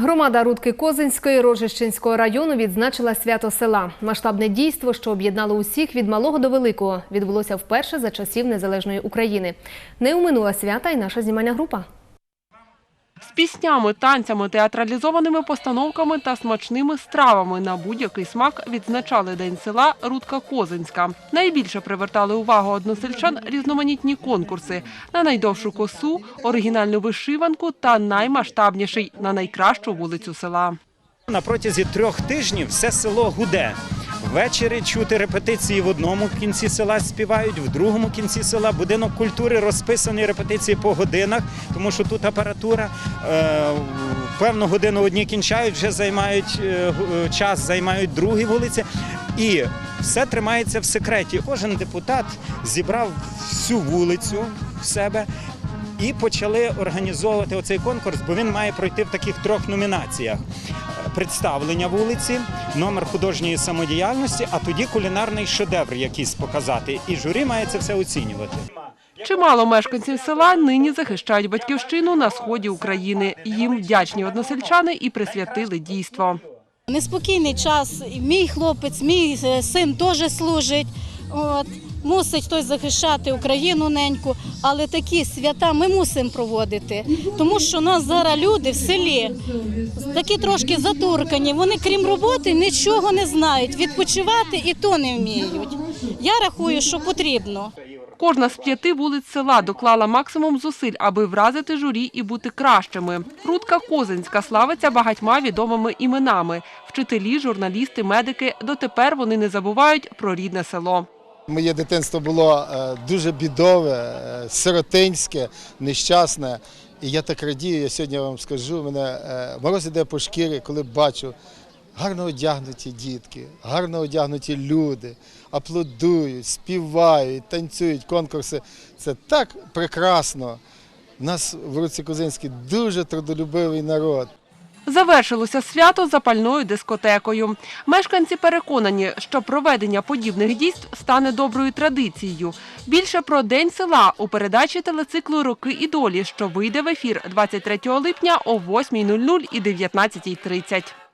Громада Рудки Козинської Рожищенського району відзначила свято села. Масштабне дійство, що об'єднало усіх від малого до великого, відбулося вперше за часів незалежної України. Не уминула свята й наша знімальна група. З піснями, танцями, театралізованими постановками та смачними стравами на будь-який смак відзначали День села Рудка Козинська. Найбільше привертали увагу односельчан різноманітні конкурси на найдовшу косу, оригінальну вишиванку та наймасштабніший на найкращу вулицю села. На протязі трьох тижнів все село гуде. Ввечері чути репетиції в одному кінці села співають, в другому кінці села будинок культури розписаний репетиції по годинах, тому що тут апаратура. Е, певну годину одні кінчають, вже займають е, е, час, займають другі вулиці. І все тримається в секреті. Кожен депутат зібрав всю вулицю в себе і почали організовувати оцей конкурс, бо він має пройти в таких трьох номінаціях: представлення вулиці, номер художньої самодіяльності, а тоді кулінарний шедевр якийсь показати. І журі має це все оцінювати. Чимало мешканців села нині захищають батьківщину на сході України. Їм вдячні односельчани і присвятили дійство. Неспокійний час. Мій хлопець, мій е, син теж служить. От. Мусить хтось захищати Україну неньку, але такі свята ми мусимо проводити, тому що у нас зараз люди в селі такі трошки затуркані. Вони крім роботи нічого не знають. Відпочивати і то не вміють. Я рахую, що потрібно. Кожна з п'яти вулиць села доклала максимум зусиль, аби вразити журі і бути кращими. Рудка Козинська славиться багатьма відомими іменами. Вчителі, журналісти, медики. Дотепер вони не забувають про рідне село. Моє дитинство було е, дуже бідове, е, сиротинське, нещасне. І я так радію, я сьогодні вам скажу, мене е, мороз іде по шкірі, коли бачу гарно одягнуті дітки, гарно одягнуті люди, аплодують, співають, танцюють конкурси. Це так прекрасно. У нас в Руці Козинській дуже трудолюбивий народ. Завершилося свято запальною дискотекою. Мешканці переконані, що проведення подібних дійств стане доброю традицією. Більше про день села у передачі телециклу Роки і долі, що вийде в ефір 23 липня о 8.00 і 19.30.